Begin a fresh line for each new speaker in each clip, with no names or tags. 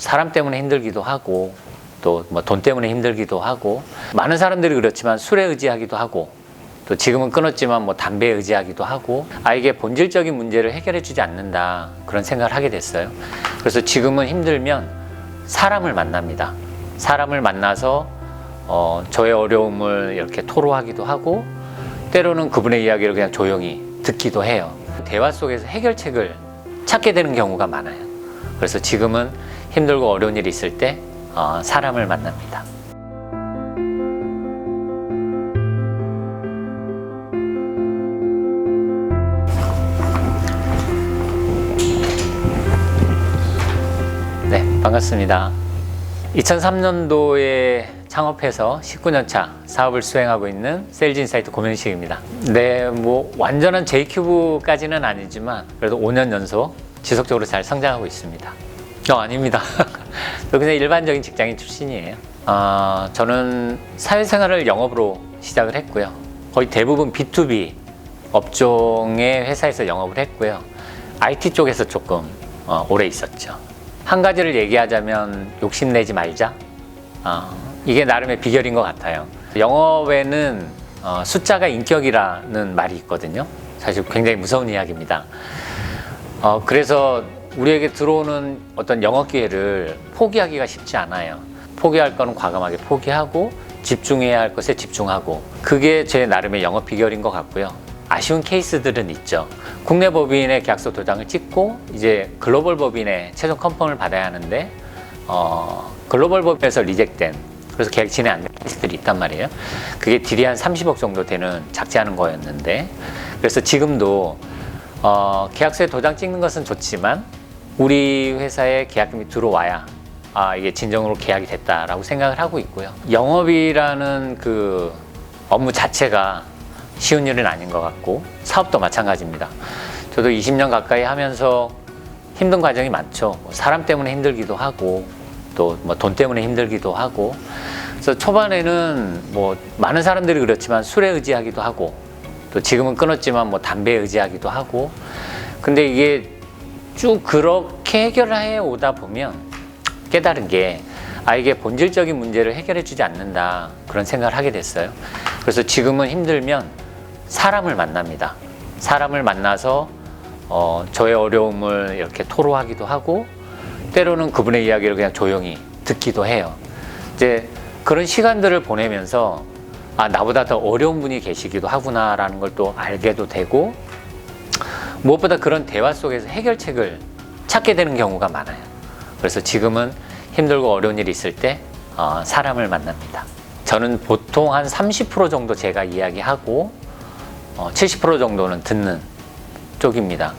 사람 때문에 힘들기도 하고 또 뭐 돈 때문에 힘들기도 하고 많은 사람들이 그렇지만 술에 의지하기도 하고 또 지금은 끊었지만 뭐 담배에 의지하기도 하고 아이게 본질적인 문제를 해결해 주지 않는다 그런 생각을 하게 됐어요. 그래서 지금은 힘들면 사람을 만납니다. 사람을 만나서 어, 저의 어려움을 이렇게 토로하기도 하고 때로는 그분의 이야기를 그냥 조용히 듣기도 해요. 대화 속에서 해결책을 찾게 되는 경우가 많아요. 그래서 지금은 힘들고 어려운 일이 있을 때 어, 사람을 만납니다. 네, 반갑습니다. 2003년도에 창업해서 19년차 사업을 수행하고 있는 세일즈 인사이트 고명식입니다. 네, 뭐 완전한 J큐브까지는 아니지만 그래도 5년 연속 지속적으로 잘 성장하고 있습니다. 어, 아닙니다. 저 그냥 일반적인 직장인 출신이에요. 아, 저는 사회생활을 영업으로 시작을 했고요. 거의 대부분 B2B 업종의 회사에서 영업을 했고요. IT 쪽에서 조금 어, 오래 있었죠. 한 가지를 얘기하자면 욕심내지 말자. 어, 이게 나름의 비결인 것 같아요. 영업에는 어, 숫자가 인격이라는 말이 있거든요. 사실 굉장히 무서운 이야기입니다. 어, 그래서 우리에게 들어오는 어떤 영업 기회를 포기하기가 쉽지 않아요. 포기할 거는 과감하게 포기하고 집중해야 할 것에 집중하고 그게 제 나름의 영업 비결인 것 같고요. 아쉬운 케이스들은 있죠. 국내 법인의 계약서 도장을 찍고 이제 글로벌 법인의 최종 컨펌을 받아야 하는데 어, 글로벌 법인에서 리젝된 그래서 계약 진행 안 된 케이스들이 있단 말이에요. 그게 딜이 한 30억 정도 되는 작지 않은 거였는데 그래서 지금도 어, 계약서에 도장 찍는 것은 좋지만 우리 회사에 계약금이 들어와야 아, 이게 진정으로 계약이 됐다라고 생각을 하고 있고요. 영업이라는 그 업무 자체가 쉬운 일은 아닌 것 같고 사업도 마찬가지입니다. 저도 20년 가까이 하면서 힘든 과정이 많죠. 뭐 사람 때문에 힘들기도 하고 또 뭐 돈 때문에 힘들기도 하고 그래서 초반에는 뭐 많은 사람들이 그렇지만 술에 의지하기도 하고 또 지금은 끊었지만 뭐 담배에 의지하기도 하고 근데 이게 쭉 그렇게 해결을 해 오다 보면 깨달은 게 아, 이게 본질적인 문제를 해결해 주지 않는다. 그런 생각을 하게 됐어요. 그래서 지금은 힘들면 사람을 만납니다. 사람을 만나서 어, 저의 어려움을 이렇게 토로하기도 하고 때로는 그분의 이야기를 그냥 조용히 듣기도 해요. 이제 그런 시간들을 보내면서 아, 나보다 더 어려운 분이 계시기도 하구나라는 걸 또 알게도 되고 무엇보다 그런 대화 속에서 해결책을 찾게 되는 경우가 많아요. 그래서 지금은 힘들고 어려운 일이 있을 때 어, 사람을 만납니다. 저는 보통 한 30% 정도 제가 이야기하고 어, 70% 정도는 듣는 쪽입니다.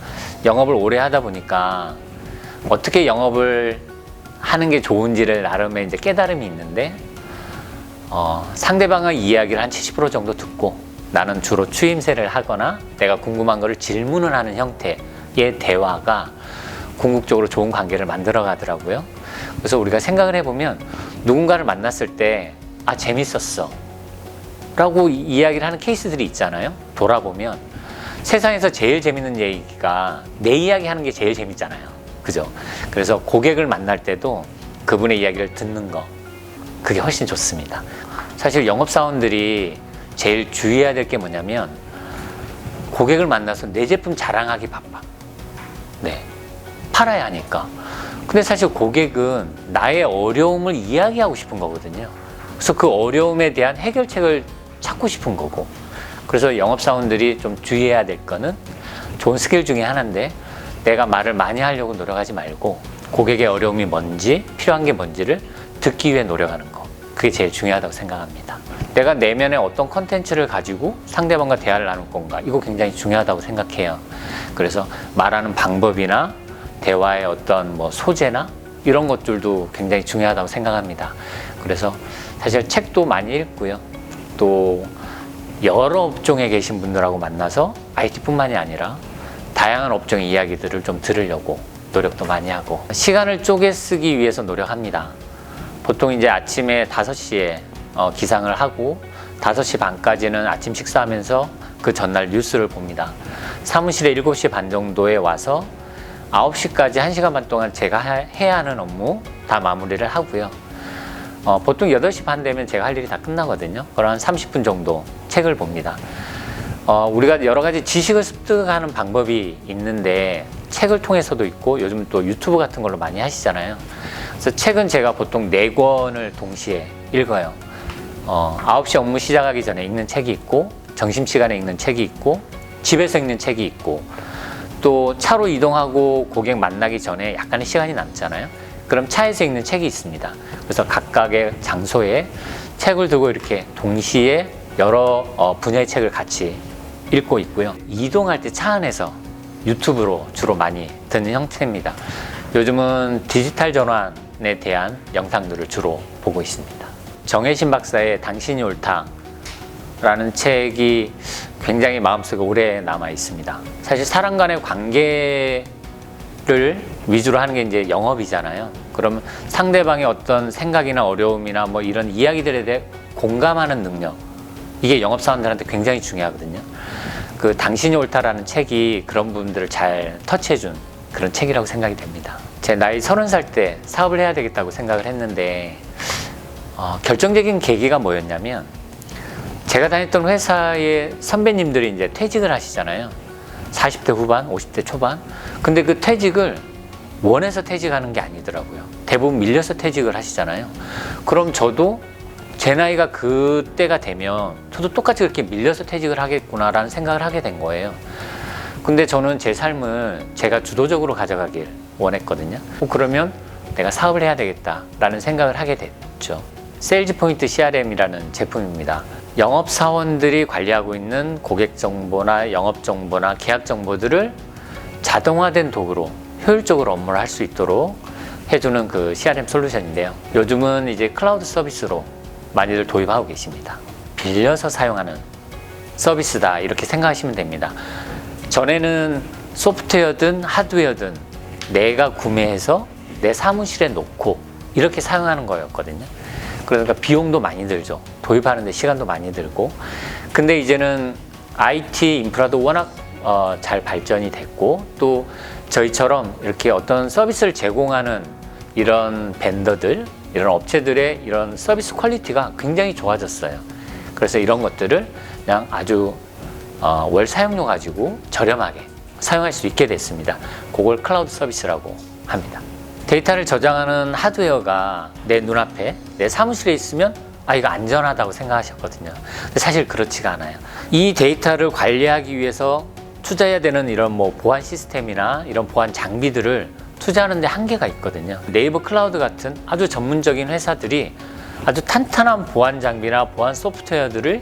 영업을 오래 하다 보니까 어떻게 영업을 하는 게 좋은지를 나름의 이제 깨달음이 있는데 어, 상대방의 이야기를 한 70% 정도 듣고 나는 주로 추임새를 하거나 내가 궁금한 거를 질문을 하는 형태의 대화가 궁극적으로 좋은 관계를 만들어 가더라고요. 그래서 우리가 생각을 해보면 누군가를 만났을 때, 아, 재밌었어. 라고 이- 이야기를 하는 케이스들이 있잖아요. 돌아보면 세상에서 제일 재밌는 얘기가 내 이야기 하는 게 제일 재밌잖아요. 그죠? 그래서 고객을 만날 때도 그분의 이야기를 듣는 거. 그게 훨씬 좋습니다. 사실 영업사원들이 제일 주의해야 될 게 뭐냐면 고객을 만나서 내 제품 자랑하기 바빠. 네. 팔아야 하니까. 근데 사실 고객은 나의 어려움을 이야기하고 싶은 거거든요. 그래서 그 어려움에 대한 해결책을 찾고 싶은 거고. 그래서 영업사원들이 좀 주의해야 될 거는 좋은 스킬 중에 하나인데 내가 말을 많이 하려고 노력하지 말고 고객의 어려움이 뭔지 필요한 게 뭔지를 듣기 위해 노력하는 거. 그게 제일 중요하다고 생각합니다. 내가 내면에 어떤 컨텐츠를 가지고 상대방과 대화를 나눌 건가. 이거 굉장히 중요하다고 생각해요. 그래서 말하는 방법이나 대화의 어떤 뭐 소재나 이런 것들도 굉장히 중요하다고 생각합니다. 그래서 사실 책도 많이 읽고요. 또 여러 업종에 계신 분들하고 만나서 IT뿐만이 아니라 다양한 업종의 이야기들을 좀 들으려고 노력도 많이 하고 시간을 쪼개 쓰기 위해서 노력합니다. 보통 이제 아침에 5시에 어, 기상을 하고 5시 반까지는 아침 식사하면서 그 전날 뉴스를 봅니다. 사무실에 7시 반 정도에 와서 9시까지 1시간 반 동안 제가 하- 해야 하는 업무 다 마무리를 하고요. 어, 보통 8시 반 되면 제가 할 일이 다 끝나거든요. 그럼 한 30분 정도 책을 봅니다. 어, 우리가 여러 가지 지식을 습득하는 방법이 있는데 책을 통해서도 있고 요즘 또 유튜브 같은 걸로 많이 하시잖아요. 그래서 책은 제가 보통 네권을 동시에 읽어요. 어, 9시 업무 시작하기 전에 읽는 책이 있고 점심시간에 읽는 책이 있고 집에서 읽는 책이 있고 또 차로 이동하고 고객 만나기 전에 약간의 시간이 남잖아요. 그럼 차에서 읽는 책이 있습니다. 그래서 각각의 장소에 책을 두고 이렇게 동시에 여러 어, 분야의 책을 같이 읽고 있고요. 이동할 때 차 안에서 유튜브로 주로 많이 듣는 형태입니다. 요즘은 디지털 전환에 대한 영상들을 주로 보고 있습니다. 정혜신 박사의 당신이 옳다 라는 책이 굉장히 마음속에 오래 남아 있습니다. 사실 사람 간의 관계를 위주로 하는 게 이제 영업이잖아요. 그러면 상대방의 어떤 생각이나 어려움이나 뭐 이런 이야기들에 대해 공감하는 능력 이게 영업사원들한테 굉장히 중요하거든요. 그 당신이 옳다라는 책이 그런 부분들을 잘 터치해준 그런 책이라고 생각이 됩니다. 제 나이 서른 살 때 사업을 해야 되겠다고 생각을 했는데 어, 결정적인 계기가 뭐였냐면 제가 다녔던 회사의 선배님들이 이제 퇴직을 하시잖아요. 40대 후반, 50대 초반. 근데 그 퇴직을 원해서 퇴직하는 게 아니더라고요. 대부분 밀려서 퇴직을 하시잖아요. 그럼 저도 제 나이가 그때가 되면 저도 똑같이 그렇게 밀려서 퇴직을 하겠구나라는 생각을 하게 된 거예요. 근데 저는 제 삶을 제가 주도적으로 가져가길 원했거든요. 어, 그러면 내가 사업을 해야 되겠다라는 생각을 하게 됐죠. 세일즈 포인트 CRM이라는 제품입니다. 영업 사원들이 관리하고 있는 고객 정보나 영업 정보나 계약 정보들을 자동화된 도구로 효율적으로 업무를 할 수 있도록 해주는 그 CRM 솔루션인데요. 요즘은 이제 클라우드 서비스로 많이들 도입하고 계십니다. 빌려서 사용하는 서비스다 이렇게 생각하시면 됩니다. 전에는 소프트웨어든 하드웨어든 내가 구매해서 내 사무실에 놓고 이렇게 사용하는 거였거든요. 그러니까 비용도 많이 들죠. 도입하는데 시간도 많이 들고. 근데 이제는 IT 인프라도 워낙 어, 잘 발전이 됐고 또 저희처럼 이렇게 어떤 서비스를 제공하는 이런 벤더들, 이런 업체들의 이런 서비스 퀄리티가 굉장히 좋아졌어요. 그래서 이런 것들을 그냥 아주 어, 월 사용료 가지고 저렴하게 사용할 수 있게 됐습니다. 그걸 클라우드 서비스라고 합니다. 데이터를 저장하는 하드웨어가 내 눈앞에 내 사무실에 있으면 아 이거 안전하다고 생각하셨거든요. 근데 사실 그렇지가 않아요. 이 데이터를 관리하기 위해서 투자해야 되는 이런 뭐 보안 시스템이나 이런 보안 장비들을 투자하는데 한계가 있거든요. 네이버 클라우드 같은 아주 전문적인 회사들이 아주 탄탄한 보안 장비나 보안 소프트웨어들을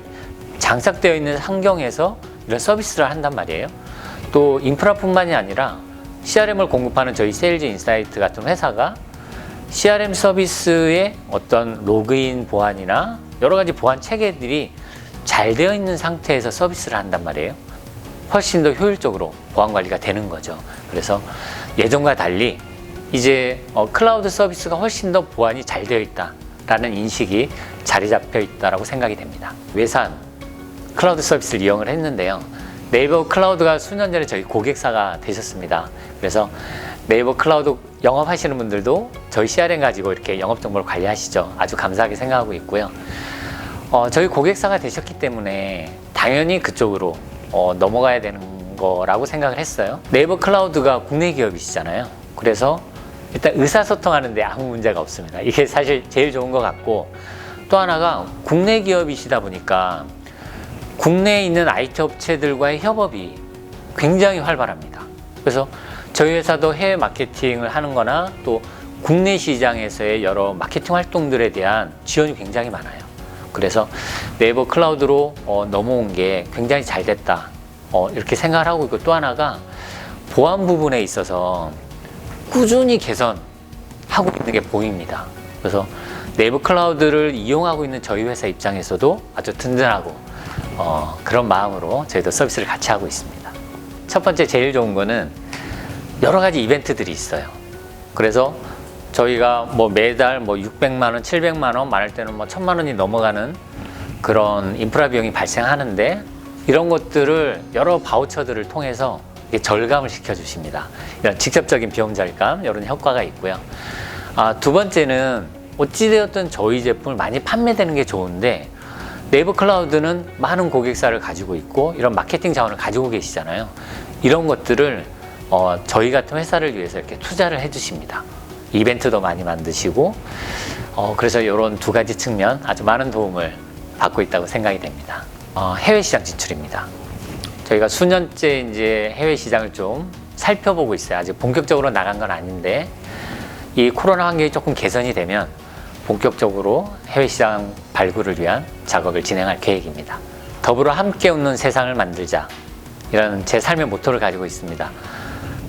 장착되어 있는 환경에서 이런 서비스를 한단 말이에요. 또 인프라뿐만이 아니라 CRM을 공급하는 저희 세일즈 인사이트 같은 회사가 CRM 서비스의 어떤 로그인 보안이나 여러 가지 보안 체계들이 잘 되어 있는 상태에서 서비스를 한단 말이에요. 훨씬 더 효율적으로 보안 관리가 되는 거죠. 그래서 예전과 달리 이제 어, 클라우드 서비스가 훨씬 더 보안이 잘 되어 있다라는 인식이 자리 잡혀 있다라고 생각이 됩니다. 외산 클라우드 서비스를 이용을 했는데요. 네이버 클라우드가 수년 전에 저희 고객사가 되셨습니다. 그래서 네이버 클라우드 영업하시는 분들도 저희 CRM 가지고 이렇게 영업 정보를 관리하시죠. 아주 감사하게 생각하고 있고요. 어, 저희 고객사가 되셨기 때문에 당연히 그쪽으로 어, 넘어가야 되는 거라고 생각을 했어요. 네이버 클라우드가 국내 기업이시잖아요. 그래서 일단 의사소통하는데 아무 문제가 없습니다. 이게 사실 제일 좋은 것 같고 또 하나가 국내 기업이시다 보니까 국내에 있는 IT 업체들과의 협업이 굉장히 활발합니다. 그래서 저희 회사도 해외 마케팅을 하는 거나 또 국내 시장에서의 여러 마케팅 활동들에 대한 지원이 굉장히 많아요. 그래서 네이버 클라우드로 어, 넘어온 게 굉장히 잘 됐다. 어, 이렇게 생각을 하고 있고 또 하나가 보안 부분에 있어서 꾸준히 개선하고 있는 게 보입니다. 그래서 네이버 클라우드를 이용하고 있는 저희 회사 입장에서도 아주 든든하고 어, 그런 마음으로 저희도 서비스를 같이 하고 있습니다. 첫 번째 제일 좋은 거는 여러 가지 이벤트들이 있어요. 그래서 저희가 뭐 매달 뭐 600만 원, 700만 원, 많을 때는 뭐 1000만 원이 넘어가는 그런 인프라 비용이 발생하는데 이런 것들을 여러 바우처들을 통해서 절감을 시켜 주십니다. 이런 직접적인 비용 절감 이런 효과가 있고요. 아, 두 번째는 어찌되었든 저희 제품을 많이 판매되는 게 좋은데 네이버 클라우드는 많은 고객사를 가지고 있고 이런 마케팅 자원을 가지고 계시잖아요. 이런 것들을 어, 저희 같은 회사를 위해서 이렇게 투자를 해주십니다. 이벤트도 많이 만드시고 어, 그래서 이런 두 가지 측면 아주 많은 도움을 받고 있다고 생각이 됩니다. 어, 해외 시장 진출입니다. 저희가 수년째 이제 해외 시장을 좀 살펴보고 있어요. 아직 본격적으로 나간 건 아닌데 이 코로나 환경이 조금 개선이 되면 본격적으로 해외 시장 발굴을 위한 작업을 진행할 계획입니다. 더불어 함께 웃는 세상을 만들자. 이라는 제 삶의 모토를 가지고 있습니다.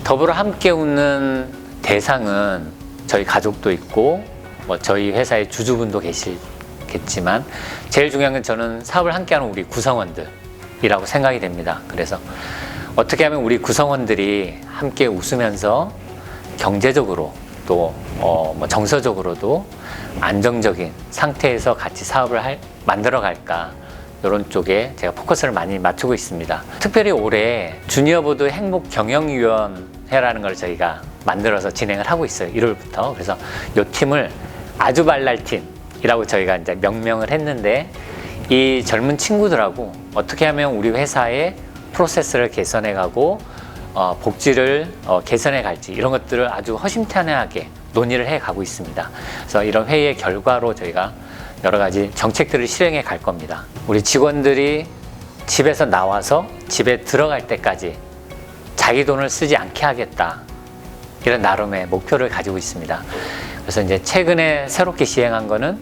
더불어 함께 웃는 대상은 저희 가족도 있고 뭐 저희 회사의 주주분도 계시겠지만 제일 중요한 건 저는 사업을 함께하는 우리 구성원들이라고 생각이 됩니다. 그래서 어떻게 하면 우리 구성원들이 함께 웃으면서 경제적으로 또 어, 뭐 정서적으로도 안정적인 상태에서 같이 사업을 할, 만들어 갈까 이런 쪽에 제가 포커스를 많이 맞추고 있습니다. 특별히 올해 주니어보드 행복 경영위원회라는 걸 저희가 만들어서 진행을 하고 있어요. 1월부터. 그래서 이 팀을 아주 발랄 팀이라고 저희가 이제 명명을 했는데 이 젊은 친구들하고 어떻게 하면 우리 회사의 프로세스를 개선해 가고 어, 복지를 어, 개선해 갈지 이런 것들을 아주 허심탄회하게 논의를 해 가고 있습니다. 그래서 이런 회의의 결과로 저희가 여러 가지 정책들을 실행해 갈 겁니다. 우리 직원들이 집에서 나와서 집에 들어갈 때까지 자기 돈을 쓰지 않게 하겠다. 이런 나름의 목표를 가지고 있습니다. 그래서 이제 최근에 새롭게 시행한 거는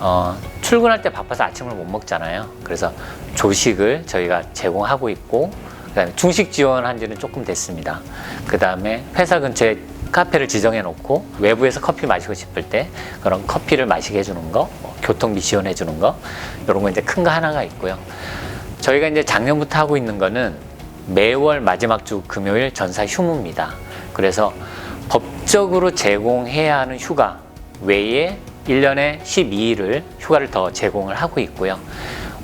어, 출근할 때 바빠서 아침을 못 먹잖아요. 그래서 조식을 저희가 제공하고 있고, 그다음에 중식 지원한 지는 조금 됐습니다. 그 다음에 회사 근처에 카페를 지정해 놓고 외부에서 커피 마시고 싶을 때 그런 커피를 마시게 해주는 거, 뭐 교통비 지원해 주는 거, 이런 거 이제 큰 거 하나가 있고요. 저희가 이제 작년부터 하고 있는 거는 매월 마지막 주 금요일 전사 휴무입니다. 그래서 법적으로 제공해야 하는 휴가 외에 1년에 12일을 휴가를 더 제공을 하고 있고요.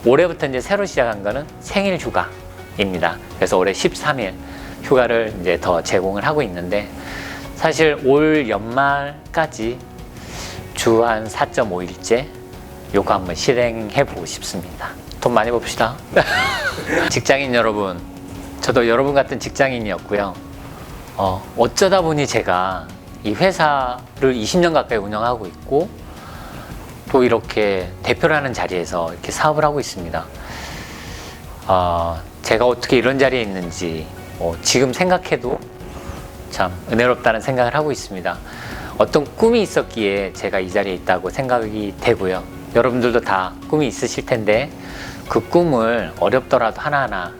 올해부터 이제 새로 시작한 거는 생일 휴가 입니다. 그래서 올해 13일 휴가를 이제 더 제공을 하고 있는데 사실 올 연말까지 주 한 4.5일째 요거 한번 실행해 보고 싶습니다. 돈 많이 봅시다. 직장인 여러분, 저도 여러분 같은 직장인이었고요. 어, 어쩌다 보니 제가 이 회사를 20년 가까이 운영하고 있고 또 이렇게 대표라는 자리에서 이렇게 사업을 하고 있습니다. 어, 제가 어떻게 이런 자리에 있는지 뭐 지금 생각해도 참 은혜롭다는 생각을 하고 있습니다. 어떤 꿈이 있었기에 제가 이 자리에 있다고 생각이 되고요. 여러분들도 다 꿈이 있으실 텐데 그 꿈을 어렵더라도 하나하나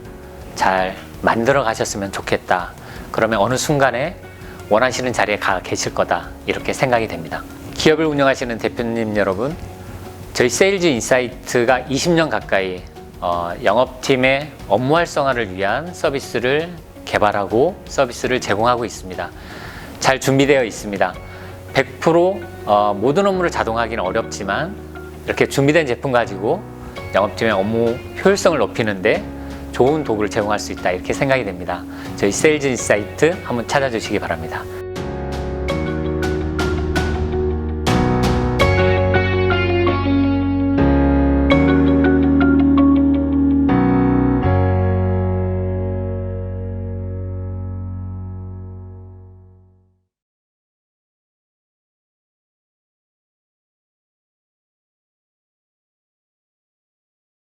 잘 만들어 가셨으면 좋겠다. 그러면 어느 순간에 원하시는 자리에 가 계실 거다. 이렇게 생각이 됩니다. 기업을 운영하시는 대표님 여러분, 저희 세일즈 인사이트가 20년 가까이 어, 영업팀의 업무 활성화를 위한 서비스를 개발하고 서비스를 제공하고 있습니다. 잘 준비되어 있습니다. 100% 어, 모든 업무를 자동화하기는 어렵지만 이렇게 준비된 제품 가지고 영업팀의 업무 효율성을 높이는데 좋은 도구를 제공할 수 있다 이렇게 생각이 됩니다. 저희 세일즈 인사이트 한번 찾아주시기 바랍니다.